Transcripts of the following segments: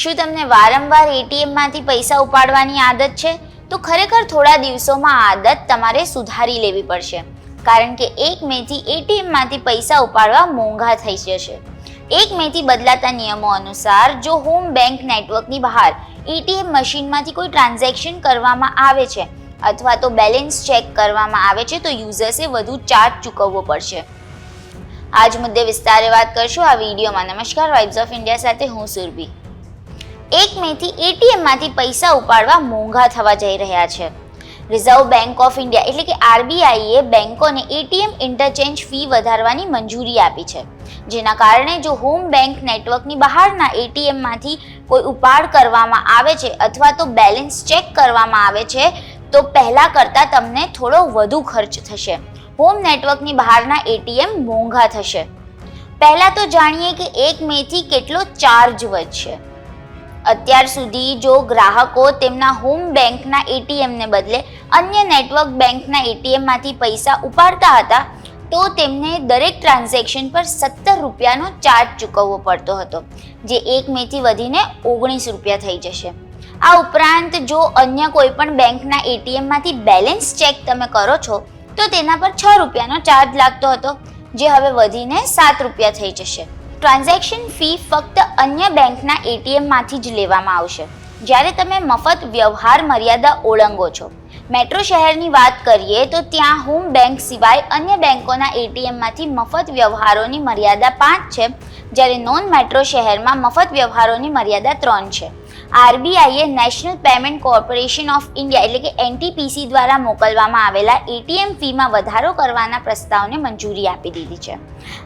શું તમને વારંવાર એટીએમમાંથી પૈસા ઉપાડવાની આદત છે? તો ખરેખર થોડા દિવસોમાં આદત તમારે સુધારી લેવી પડશે. કારણ કે એક મેથી એટીએમમાંથી પૈસા ઉપાડવા મોંઘા થઈ જશે. એક મેથી બદલાતા નિયમો અનુસાર જો હોમ બેંક નેટવર્કની બહાર એટીએમ મશીનમાંથી કોઈ ટ્રાન્ઝેક્શન કરવામાં આવે છે અથવા તો બેલેન્સ ચેક કરવામાં આવે છે, તો યુઝર્સે વધુ ચાર્જ ચૂકવવો પડશે. આજ મુદ્દે વિસ્તારે વાત કરશું આ વિડીયોમાં. નમસ્કાર વાઇબ્સ ઓફ ઇન્ડિયા સાથે હું સુરભી. એક મેથી એટીએમમાંથી પૈસા ઉપાડવા મોંઘા થવા જઈ રહ્યા છે. રિઝર્વ બેંક ઓફ ઇન્ડિયા એટલે કે આરબીઆઈએ બેંકોને એટીએમ ઇન્ટરચેન્જ ફી વધારવાની મંજૂરી આપી છે. જેના કારણે જો હોમ બેંક નેટવર્કની બહારના એટીએમમાંથી કોઈ ઉપાડ કરવામાં આવે છે અથવા તો બેલેન્સ ચેક કરવામાં આવે છે, તો પહેલાં કરતાં તમને થોડો વધુ ખર્ચ થશે. હોમ નેટવર્કની બહારના એટીએમ મોંઘા થશે. પહેલાં તો જાણીએ કે એક મેથી કેટલો ચાર્જ વધશે. અત્યાર સુધી જો ગ્રાહકો તેમના હોમ બેંકના એટીએમને બદલે અન્ય નેટવર્ક બેંકના એટીએમમાંથી પૈસા ઉપાડતા હતા, તો તેમને દરેક ટ્રાન્ઝેક્શન પર સત્તર રૂપિયાનો ચાર્જ ચૂકવવો પડતો હતો, જે એક મેથી વધીને ઓગણીસ રૂપિયા થઈ જશે. આ ઉપરાંત જો અન્ય કોઈ પણ બેંકના એટીએમમાંથી બેલેન્સ ચેક તમે કરો છો, તો તેના પર છ રૂપિયાનો ચાર્જ લાગતો હતો, જે હવે વધીને સાત રૂપિયા થઈ જશે. ટ્રાન્ઝેક્શન ફી ફક્ત અન્ય બેંકના એટીએમમાંથી જ લેવામાં આવશે. જ્યારે તમે મફત વ્યવહાર મર્યાદા ઓળંગો છો. મેટ્રો શહેરની વાત કરીએ તો ત્યાં હોમ બેંક સિવાય અન્ય બેંકોના એટીએમમાંથી મફત વ્યવહારોની મર્યાદા પાંચ છે, જ્યારે નોન મેટ્રો શહેરમાં મફત વ્યવહારોની મર્યાદા ત્રણ છે. આરબીઆઈએ national payment corporation of India એટલે કે એનટીપીસી દ્વારા મોકલવામાં આવેલા એટીએમ ફીમાં વધારો કરવાના પ્રસ્તાવને મંજૂરી આપી દીધી છે.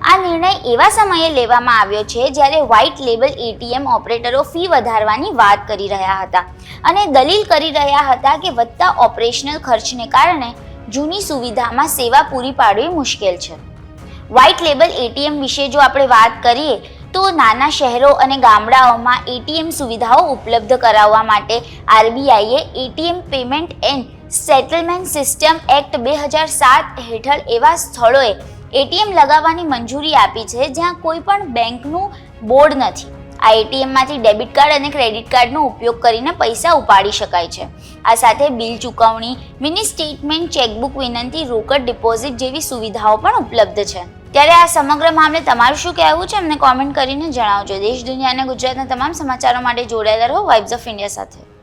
આ નિર્ણય એવા સમયે લેવામાં આવ્યો છે જ્યારે વ્હાઇટ લેબલ એટીએમ ઓપરેટરો ફી વધારવાની વાત કરી રહ્યા હતા અને દલીલ કરી રહ્યા હતા કે વધતા ઓપરેશનલ ખર્ચને કારણે જૂની સુવિધામાં સેવા પૂરી પાડવી મુશ્કેલ છે. વ્હાઇટ લેબલ એટીએમ વિશે જો આપણે વાત કરીએ તો નાના શહેરો અને ગામડાઓમાં એટીએમ સુવિધાઓ ઉપલબ્ધ કરાવવા માટે આરબીઆઈએ ATM payment and settlement system act બે હજાર સાત હેઠળ એવા સ્થળોએ એટીએમ લગાવવાની મંજૂરી આપી છે જ્યાં કોઈ પણ બેંકનું બોર્ડ નથી. આ એટીએમમાંથી ડેબિટ કાર્ડ અને ક્રેડિટ કાર્ડનો ઉપયોગ કરીને પૈસા ઉપાડી શકાય છે. આ સાથે બિલ ચૂકવણી, મિની સ્ટેટમેન્ટ, ચેકબુક વિનંતી, રોકડ ડિપોઝિટ જેવી સુવિધાઓ પણ ઉપલબ્ધ છે. ત્યારે આ સમગ્ર મામલે તમારું શું કહેવું છે? અમને કોમેન્ટ કરીને જણાવજો. દેશ, દુનિયા અને ગુજરાતના તમામ સમાચારો માટે જોડાયેલા રહો. વાઇબ્સ ઓફ ઇન્ડિયા સાથે.